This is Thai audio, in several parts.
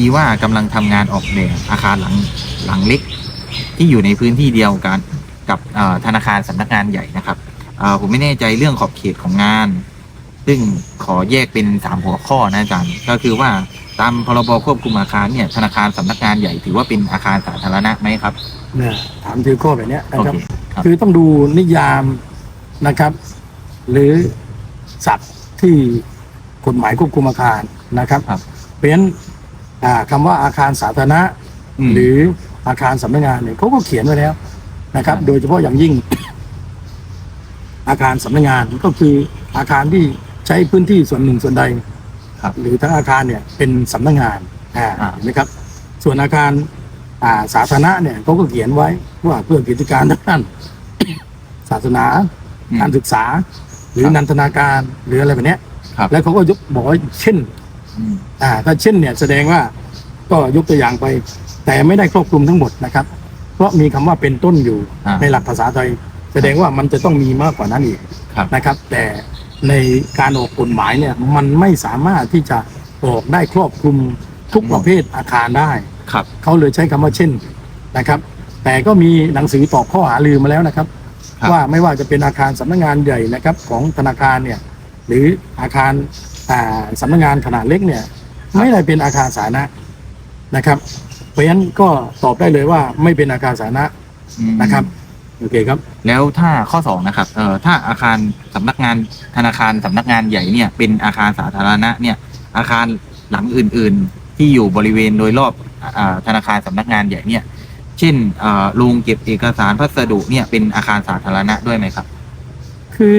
ดีว่ากำลังทำงานออกแบบอาคารหลังหลังเล็ก ที่อยู่ในพื้นที่เดียวกันกับเอ่อธนาคารสำนักงานใหญ่นะครับเอ่อผมไม่แน่ใจเรื่องขอบเขตของงาน ซึ่งขอแยกเป็นสามหัวข้อนะอาจารย์ก็คือว่าตามพรบควบคุมอาคารเนี่ยธนาคารสำนักงานใหญ่ถือว่าเป็นอาคารสาธารณะไหมครับเนี่ยถามถือข้อแบบเนี้ยนะโอครับเคครับ คือต้องดูนิยามนะครับ หรือศัพท์ที่กฎหมายควบคุมอาคารนะครับครับเพราะฉะนั้น อ่าคำว่าอาคารสาธารณะมหรืออาคารสำนักงานเนี่ยเขาก็เขียนไว้แล้วนะครับครับ โดยเฉพาะอย่างยิ่ง อาคารสำนักงานก็คืออาคารที่ใช้พื้นที่ส่วนหนึ่งส่วนใด ครับหรือทั้งอาคารเนี่ยเป็นสำนักงานอ่าอ่า เห็นไหมครับ ส่วนอาคารอ่าสาธารณะเนี่ยเขาก็เขียนไว้ว่าเพื่อกิจการด้าน ศาสนา อืม การศึกษา หรือครับนันทนาการหรืออะไรแบบเนี้ยครับ แล้วเขาก็ยกบอกว่าเช่น อืมอ่าถ้าเช่นเนี่ยแสดงว่าก็ยกตัวอย่างไป แต่ไม่ได้ครอบคลุมทั้งหมดนะครับ เพราะมีคำว่าเป็นต้นอยู่อ่าในหลักภาษาไทยแสดงว่ามันจะต้องมีมากกว่านั้นอีกครับ นะครับ แต่ในการออกกฎหมายเนี่ยมันไม่สามารถที่จะออกได้ครอบคลุมทุกประเภทอาคารได้ ครับ เขาเลยใช้คำว่าเช่นนะครับ แต่ก็มีหนังสือตอบข้อหาลือมาแล้วนะครับ ครับว่าไม่ว่าจะเป็นอาคารสำนักงานใหญ่นะครับของธนาคารเนี่ยหรืออาคาร อ่าสำนักงานขนาดเล็กเนี่ย ไม่ได้เป็นอาคารสาธารณะนะครับ เพราะฉะนั้นก็ตอบได้เลยว่าไม่เป็นอาคารสาธารณะอืมนะครับโอเคครับ แล้วถ้าข้อสองนะครับเอ่อถ้าอาคารสำนักงานธนาคารสำนักงานใหญ่เนี่ยเป็นอาคารสาธารณะเนี่ยอาคารหลังอื่น ๆ ที่อยู่บริเวณโดยรอบอ่าธนาคารสำนักงานใหญ่เนี่ย เช่นเอ่อโรงเก็บเอกสารพัสดุเนี่ยเป็นอาคารสาธารณะด้วยไหมครับ คือ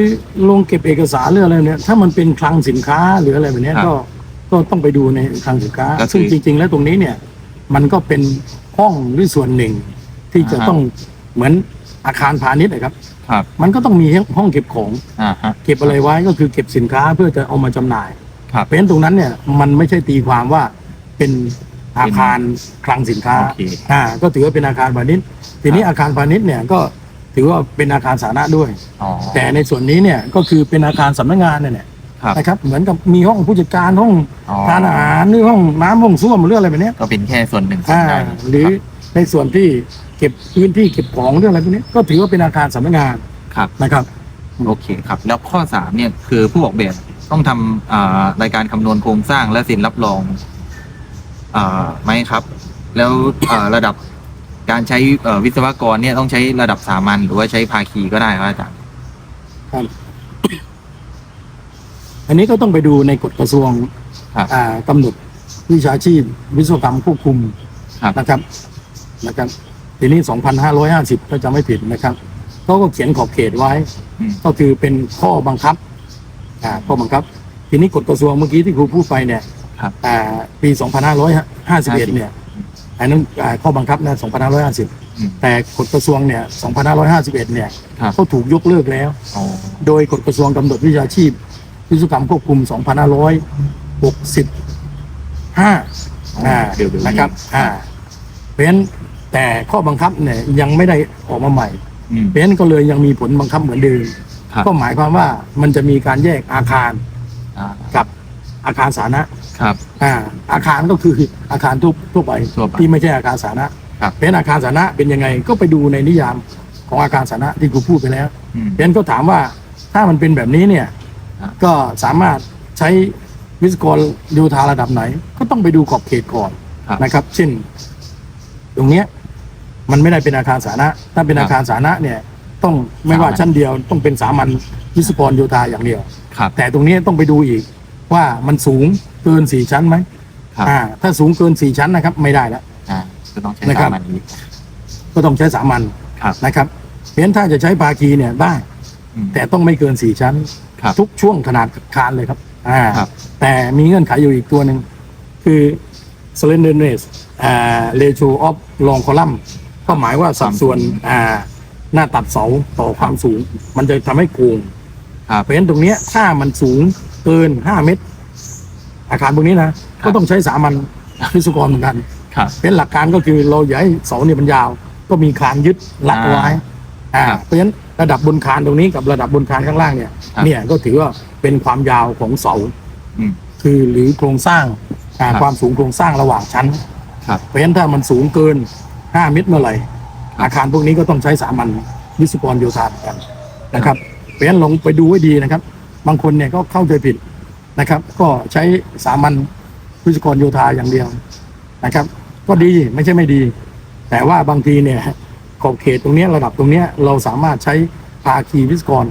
ลงเก็บเอกสารหรืออะไรเนี่ยถ้ามันเป็นคลังสินค้าหรืออะไรแบบเนี้ยครับก็ก็ต้องไปดูในคลังสินค้า ก็คือซึ่งจริง ๆ แล้วตรงนี้เนี่ย มันก็เป็นห้องหรือส่วนหนึ่ง ที่จะอ่าฮะ ต้องเหมือนอาคารพาณิชย์นะครับ ครับมันก็ต้องมีห้องเก็บของ อ่าฮะ เก็บอะไรไว้ก็คือเก็บสินค้าเพื่อจะเอามาจำหน่ายครับ เพราะฉะนั้นตรงนั้นเนี่ยมันไม่ใช่ตีความว่าเป็นอาคารคลังสินค้าโอเค อ่าก็ถือว่าเป็นอาคารพาณิชย์ทีนี้ครับอาคารพาณิชย์เนี่ยก็ ถือว่าเป็นอาคารสาธารณะด้วย อ๋อ แต่ในส่วนนี้เนี่ยก็คือเป็นอาคารสำนักงานเนี่ยครับนะครับ เหมือนกับมีห้องผู้จัดการห้องอ๋อทานอาหารหรือห้องน้ำห้องส้วมหรืออะไรแบบเนี้ยก็เป็นแค่ส่วนหนึ่งส่วนอ่าใดหรือในส่วนที่เก็บพื้นที่เก็บของเรื่องอะไรพวกนี้ก็ถือว่าเป็นอาคารสำนักงานครับ นะครับ โอเคครับ แล้วข้อสามเนี่ยคือผู้ออกแบบต้องทำอ่ารายการคำนวณโครงสร้างและเซ็นรับรองอ่าไหมครับ แล้วอ่าระดับ การใช้เอ่อวิศวกรเนี่ยต้องใช้ระดับสามัญหรือว่าใช้ภาคีก็ได้ครับอาจารย์ครับ อันนี้ก็ต้องไปดูในกฎกระทรวงครับอ่ากำหนดวิชาชีพ วิศวกรรมควบคุมครับนะครับนะครับทีนี้ 2,550 ถ้าจำไม่ผิดนะครับเขาก็เขียนขอบเขตไว้อืมก็คือเป็นข้อบังคับอ่าข้อบังคับ ทีนี้กฎกระทรวงเมื่อกี้ที่ครูพูดไปเนี่ยครับอ่าปี 2551 เนี่ย อันนั้นอ่าข้อบังคับนะ2550อืมแต่กฎกระทรวงเนี่ย2551 เนี่ยครับเขาถูกยกเลิกแล้วอ๋อโดยกฎกระทรวงกำหนดวิชาชีพ วิศวกรรมควบคุม 2565อ่าเดี๋ยวเดี๋ยวนะครับอ่าเพราะฉะนั้นแต่ข้อบังคับเนี่ยยังไม่ได้ออกมาใหม่อืมเพราะฉะนั้นก็เลยยังมีผลบังคับเหมือนเดิมครับก็หมายความว่ามันจะมีการแยกอาคารอ่ากับอาคารสาธารณะ ครับ อ่าอาคารก็คืออาคารทั่วทั่วไปทั่วไปที่ไม่ใช่อาคารสาธารณะครับ เพราะฉะนั้นอาคารสาธารณะเป็นยังไงก็ไปดูในนิยามของอาคารสาธารณะที่ครูพูดไปแล้วอืม เพราะฉะนั้นก็ถามว่าถ้ามันเป็นแบบนี้เนี่ย ครับ ก็สามารถใช้วิศวกรโยธาระดับไหน ก็ต้องไปดูขอบเขตก่อน ครับ นะครับเช่น ตรงเนี้ยมันไม่ได้เป็นอาคารสาธารณะถ้าเป็นครับอาคารสาธารณะเนี่ย ต้องไม่ว่าสามัญ ชั้นเดียว ต้องเป็นสามัญวิศวกรโยธาอย่างเดียว ครับ แต่ตรงนี้ต้องไปดูอีกว่ามันสูง เกินสี่ชั้นไหมครับอ่า ถ้าสูงเกินสี่ชั้นนะครับ ไม่ได้แล้ว อ่าก็ต้องใช้นะครับ สามัญนี้ ก็ต้องใช้สามัญครับ นะครับเพราะฉะนั้นถ้าจะใช้ภาคีเนี่ยได้ อืม แต่ต้องไม่เกินสี่ชั้น ครับทุกช่วงขนาดคานเลยครับ อ่า ครับ แต่มีเงื่อนไขอยู่อีกตัวหนึ่ง คือ slenderness อ่า ratio of long column ก็หมายว่าสัดส่วนอ่าหน้าตัดเสาต่อความสูง มันจะทำให้โกงครับ เพราะฉะนั้นตรงเนี้ยถ้ามันสูงเกินห้าเมตร อาคารพวกนี้นะก็ต้องใช้สามัญวิศวกรเหมือนกันครับเป็นหลักการก็คือเราอย่าให้เสาเนี่ยมันยาว ก็มีคานยึดรัดเอาไว้อ่าครับเพราะฉะนั้นระดับบนคานตรงนี้กับระดับบนคานข้างล่างเนี่ยครับเนี่ยก็ถือว่าเป็นความยาวของเสาอืมคือหรือโครงสร้างอ่าครับความสูงโครงสร้างระหว่างชั้นครับเพราะฉะนั้นถ้ามันสูงเกิน 5 เมตรเมื่อไหร่อาคารพวกนี้ก็ต้องใช้สามัญวิศวกรโยธาเหมือนกันนะครับเพราะฉะนั้นลองไปดูให้ดีนะครับ บางคนเนี่ยก็เข้าใจผิด นะครับ ก็ใช้สามัญวิศวกรโยธาอย่างเดียวนะครับ ก็ดีไม่ใช่ไม่ดี แต่ว่าบางทีเนี่ยขอบเขตตรงเนี้ยระดับตรงเนี้ยเราสามารถใช้ภาคีวิศวกร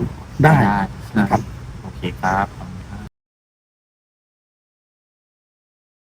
ได้ได้นะครับโอเคครับ